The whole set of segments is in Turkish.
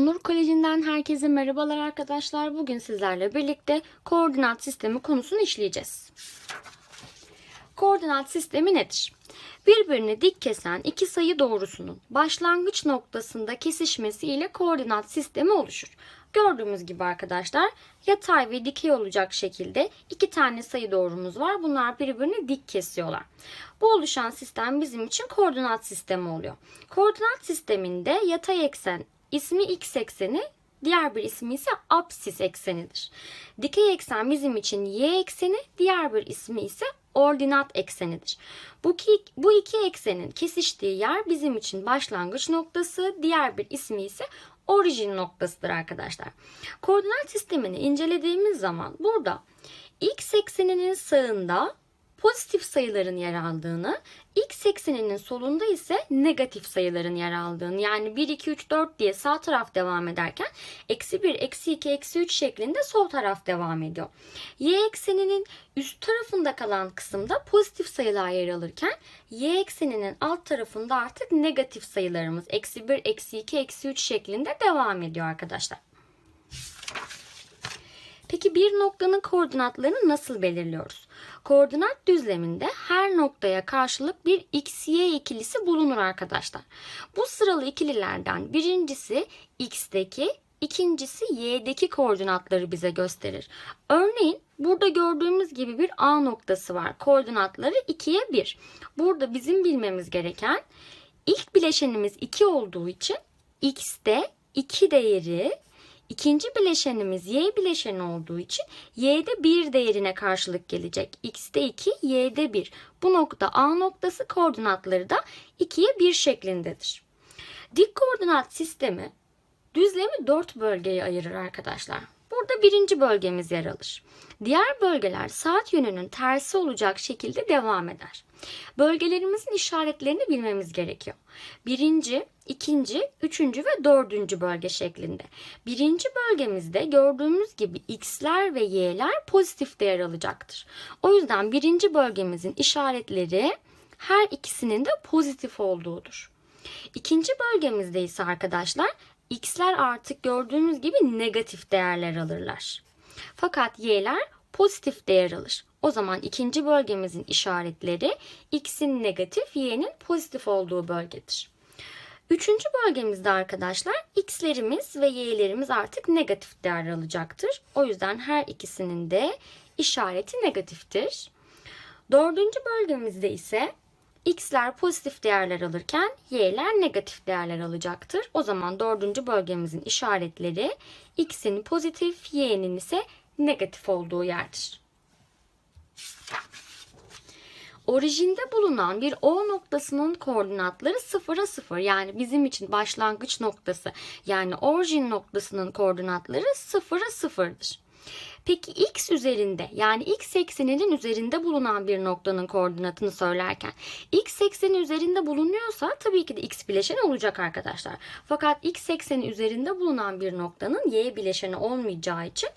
Onur Koleji'nden herkese merhabalar arkadaşlar. Bugün sizlerle birlikte koordinat sistemi konusunu işleyeceğiz. Koordinat sistemi nedir? Birbirini dik kesen iki sayı doğrusunun başlangıç noktasında kesişmesi ile koordinat sistemi oluşur. Gördüğümüz gibi arkadaşlar yatay ve dikey olacak şekilde iki tane sayı doğrumuz var. Bunlar birbirini dik kesiyorlar. Bu oluşan sistem bizim için koordinat sistemi oluyor. Koordinat sisteminde yatay eksen ismi x ekseni, diğer bir ismi ise apsis eksenidir. Dikey eksen bizim için y ekseni, diğer bir ismi ise ordinat eksenidir. Bu iki, bu iki eksenin kesiştiği yer bizim için başlangıç noktası, diğer bir ismi ise orijin noktasıdır arkadaşlar. Koordinat sistemini incelediğimiz zaman burada x ekseninin sağında pozitif sayıların yer aldığını, x ekseninin solunda ise negatif sayıların yer aldığını yani 1, 2, 3, 4 diye sağ taraf devam ederken eksi 1, eksi 2, eksi 3 şeklinde sol taraf devam ediyor. Y ekseninin üst tarafında kalan kısımda pozitif sayılar yer alırken y ekseninin alt tarafında artık negatif sayılarımız eksi 1, eksi 2, eksi 3 şeklinde devam ediyor arkadaşlar. Peki bir noktanın koordinatlarını nasıl belirliyoruz? Koordinat düzleminde her noktaya karşılık bir x, y ikilisi bulunur arkadaşlar. Bu sıralı ikililerden birincisi x'teki, ikincisi y'deki koordinatları bize gösterir. Örneğin burada gördüğümüz gibi bir A noktası var. Koordinatları 2'ye 1. Burada bizim bilmemiz gereken ilk bileşenimiz 2 olduğu için x'te 2 değeri İkinci bileşenimiz y bileşeni olduğu için y'de 1 değerine karşılık gelecek. x'te 2, y'de 1. Bu nokta A noktası koordinatları da 2'ye 1 şeklindedir. Dik koordinat sistemi düzlemi 4 bölgeye ayırır arkadaşlar. Burada birinci bölgemiz yer alır. Diğer bölgeler saat yönünün tersi olacak şekilde devam eder. Bölgelerimizin işaretlerini bilmemiz gerekiyor. Birinci, ikinci, üçüncü ve dördüncü bölge şeklinde. Birinci bölgemizde gördüğümüz gibi x'ler ve y'ler pozitif değer alacaktır. O yüzden birinci bölgemizin işaretleri her ikisinin de pozitif olduğudur. İkinci bölgemizde ise arkadaşlar x'ler artık gördüğümüz gibi negatif değerler alırlar. Fakat y'ler pozitif değer alır. O zaman ikinci bölgemizin işaretleri x'in negatif, y'nin pozitif olduğu bölgedir. Üçüncü bölgemizde arkadaşlar x'lerimiz ve y'lerimiz artık negatif değer alacaktır. O yüzden her ikisinin de işareti negatiftir. Dördüncü bölgemizde ise x'ler pozitif değerler alırken y'ler negatif değerler alacaktır. O zaman dördüncü bölgemizin işaretleri x'in pozitif, y'nin ise negatif olduğu yerdir. Orijinde bulunan bir O noktasının koordinatları 0'a 0 yani bizim için başlangıç noktası yani orijin noktasının koordinatları 0'a 0'dır. Peki x üzerinde yani x ekseninin üzerinde bulunan bir noktanın koordinatını söylerken x ekseni üzerinde bulunuyorsa tabii ki de x bileşeni olacak arkadaşlar. Fakat x ekseni üzerinde bulunan bir noktanın y bileşeni olmayacağı için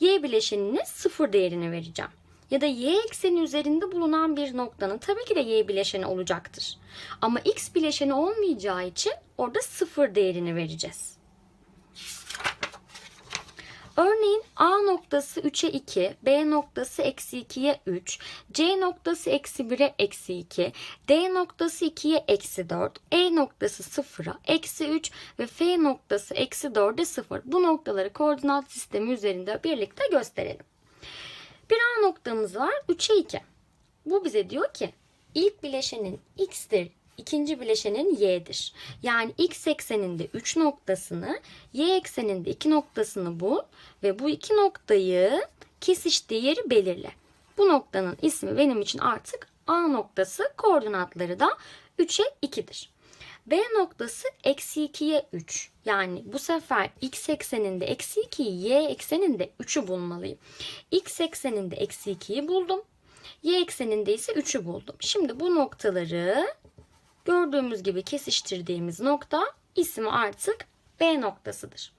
y bileşenine sıfır değerini vereceğim. Ya da y ekseni üzerinde bulunan bir noktanın tabii ki de y bileşeni olacaktır. Ama x bileşeni olmayacağı için orada sıfır değerini vereceğiz. Örneğin A noktası 3'e 2, B noktası eksi 2'ye 3, C noktası eksi 1'e eksi 2, D noktası 2'ye eksi 4, E noktası 0'a eksi 3 ve F noktası eksi 4'e 0. Bu noktaları koordinat sistemi üzerinde birlikte gösterelim. Bir A noktamız var 3'e 2. Bu bize diyor ki ilk bileşenin x'tir, ikinci bileşenin y'dir. Yani x ekseninde 3 noktasını, y ekseninde 2 noktasını bul ve bu iki noktayı kesiştiği yeri belirle. Bu noktanın ismi benim için artık A noktası, koordinatları da 3'e 2'dir. B noktası eksi 2'ye 3. Yani bu sefer x ekseninde eksi 2'yi, y ekseninde 3'ü bulmalıyım. x ekseninde eksi 2'yi buldum. Y ekseninde ise 3'ü buldum. Şimdi bu noktaları gördüğümüz gibi kesiştirdiğimiz nokta ismi artık B noktasıdır.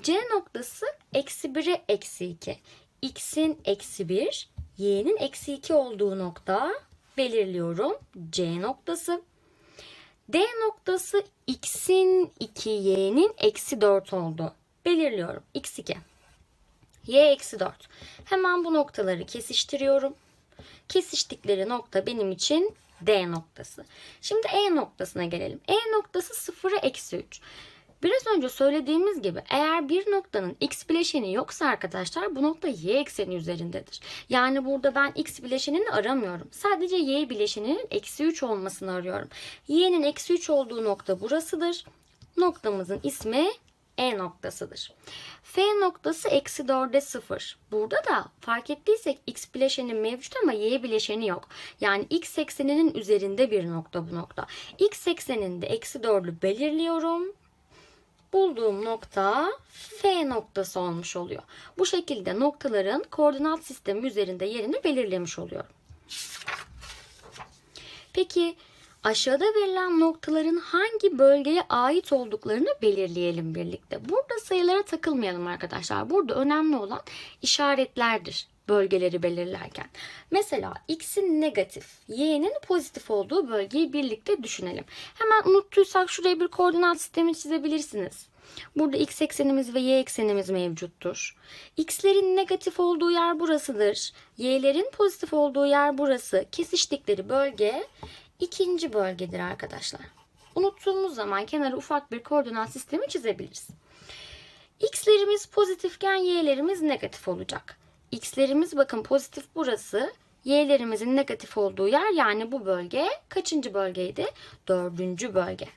C noktası eksi 1'e eksi 2. X'in eksi 1, Y'nin eksi 2 olduğu nokta belirliyorum. C noktası. D noktası x'in 2, y'nin eksi 4 oldu. Belirliyorum. x2. y eksi 4. Hemen bu noktaları kesiştiriyorum. Kesiştikleri nokta benim için D noktası. Şimdi E noktasına gelelim. E noktası 0'a eksi 3. Biraz önce söylediğimiz gibi eğer bir noktanın x bileşeni yoksa arkadaşlar bu nokta y ekseni üzerindedir. Yani burada ben x bileşenini aramıyorum. Sadece y bileşeninin eksi 3 olmasını arıyorum. y'nin eksi 3 olduğu nokta burasıdır. Noktamızın ismi e noktasıdır. F noktası eksi 4'e 0. Burada da fark ettiysek x bileşeni mevcut ama y bileşeni yok. Yani x ekseninin üzerinde bir nokta bu nokta. x ekseninde eksi 4'ü belirliyorum bulduğum nokta F noktası olmuş oluyor. Bu şekilde noktaların koordinat sistemi üzerinde yerini belirlemiş oluyorum. Peki aşağıda verilen noktaların hangi bölgeye ait olduklarını belirleyelim birlikte. Burada sayılara takılmayalım arkadaşlar. Burada önemli olan işaretlerdir bölgeleri belirlerken. Mesela x'in negatif, y'nin pozitif olduğu bölgeyi birlikte düşünelim. Hemen unuttuysak şuraya bir koordinat sistemi çizebilirsiniz. Burada x eksenimiz ve y eksenimiz mevcuttur. X'lerin negatif olduğu yer burasıdır. Y'lerin pozitif olduğu yer burası. Kesiştikleri bölge ikinci bölgedir arkadaşlar. Unuttuğumuz zaman kenara ufak bir koordinat sistemi çizebiliriz. X'lerimiz pozitifken y'lerimiz negatif olacak. X'lerimiz bakın pozitif burası. Y'lerimizin negatif olduğu yer yani bu bölge kaçıncı bölgeydi? Dördüncü bölge.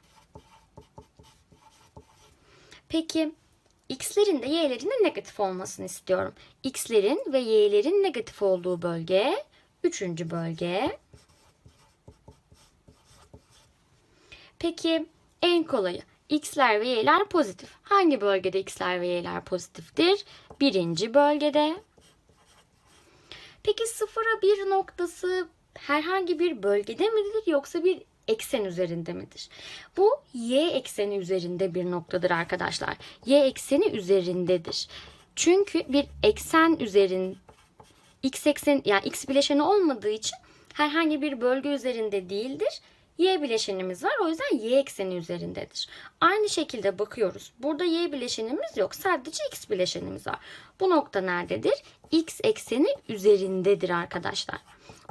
Peki x'lerin de y'lerin de negatif olmasını istiyorum. x'lerin ve y'lerin negatif olduğu bölge üçüncü bölge. Peki en kolayı x'ler ve y'ler pozitif. Hangi bölgede x'ler ve y'ler pozitiftir? Birinci bölgede. Peki sıfıra bir noktası herhangi bir bölgede midir yoksa bir eksen üzerinde midir? Bu y ekseni üzerinde bir noktadır arkadaşlar. Y ekseni üzerindedir. Çünkü bir eksen üzerin x eksen yani x bileşeni olmadığı için herhangi bir bölge üzerinde değildir. Y bileşenimiz var. O yüzden y ekseni üzerindedir. Aynı şekilde bakıyoruz. Burada y bileşenimiz yok. Sadece x bileşenimiz var. Bu nokta nerededir? X ekseni üzerindedir arkadaşlar.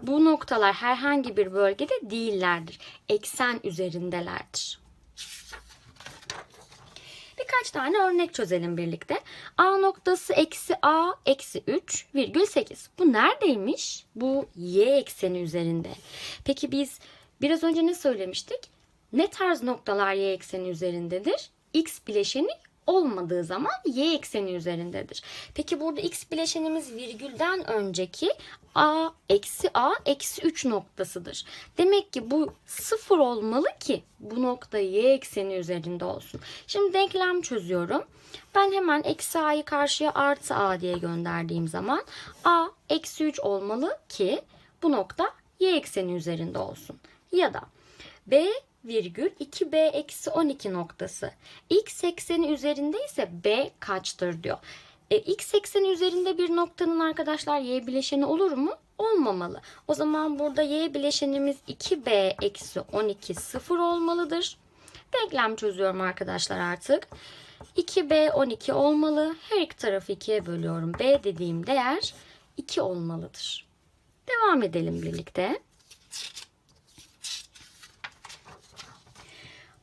Bu noktalar herhangi bir bölgede değillerdir. Eksen üzerindelerdir. Birkaç tane örnek çözelim birlikte. A noktası eksi A eksi 3 virgül 8. Bu neredeymiş? Bu y ekseni üzerinde. Peki biz biraz önce ne söylemiştik? Ne tarz noktalar y ekseni üzerindedir? X bileşeni olmadığı zaman y ekseni üzerindedir. Peki burada x bileşenimiz virgülden önceki a eksi a eksi 3 noktasıdır. Demek ki bu sıfır olmalı ki bu nokta y ekseni üzerinde olsun. Şimdi denklem çözüyorum. Ben hemen eksi a'yı karşıya artı a diye gönderdiğim zaman a eksi 3 olmalı ki bu nokta y ekseni üzerinde olsun. Ya da b virgül 2b eksi 12 noktası. X ekseni üzerinde ise b kaçtır diyor. E, x ekseni üzerinde bir noktanın arkadaşlar y bileşeni olur mu? Olmamalı. O zaman burada y bileşenimiz 2b eksi 12 sıfır olmalıdır. Denklem çözüyorum arkadaşlar artık. 2b 12 olmalı. Her iki tarafı 2'ye bölüyorum. b dediğim değer 2 olmalıdır. Devam edelim birlikte.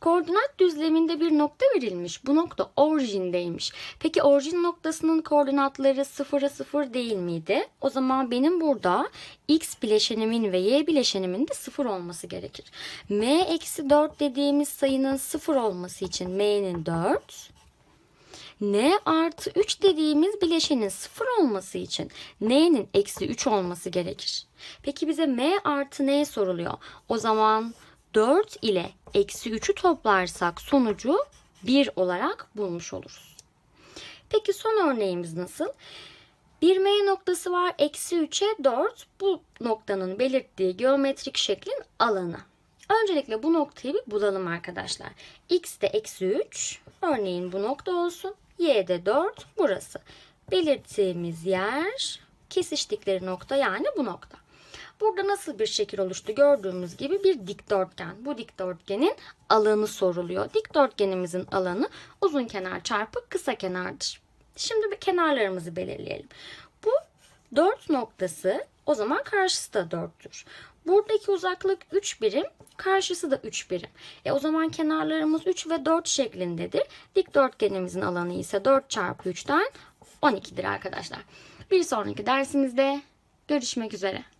Koordinat düzleminde bir nokta verilmiş. Bu nokta orijindeymiş. Peki orijin noktasının koordinatları sıfıra sıfır değil miydi? O zaman benim burada x bileşenimin ve y bileşenimin de sıfır olması gerekir. m eksi 4 dediğimiz sayının sıfır olması için m'nin 4, n artı 3 dediğimiz bileşenin sıfır olması için n'nin eksi 3 olması gerekir. Peki bize m artı n soruluyor. O zaman 4 ile eksi 3'ü toplarsak sonucu 1 olarak bulmuş oluruz. Peki son örneğimiz nasıl? Bir M noktası var. Eksi 3'e 4. Bu noktanın belirttiği geometrik şeklin alanı. Öncelikle bu noktayı bir bulalım arkadaşlar. X de eksi 3. Örneğin bu nokta olsun. Y de 4. Burası. Belirttiğimiz yer kesiştikleri nokta yani bu nokta. Burada nasıl bir şekil oluştu? Gördüğümüz gibi bir dikdörtgen. Bu dikdörtgenin alanı soruluyor. Dikdörtgenimizin alanı uzun kenar çarpı kısa kenardır. Şimdi bir kenarlarımızı belirleyelim. Bu dört noktası o zaman karşısı da 4'tür. Buradaki uzaklık 3 birim, karşısı da 3 birim. E o zaman kenarlarımız 3 ve 4 şeklindedir. Dikdörtgenimizin alanı ise 4 çarpı 3'ten 12'dir arkadaşlar. Bir sonraki dersimizde görüşmek üzere.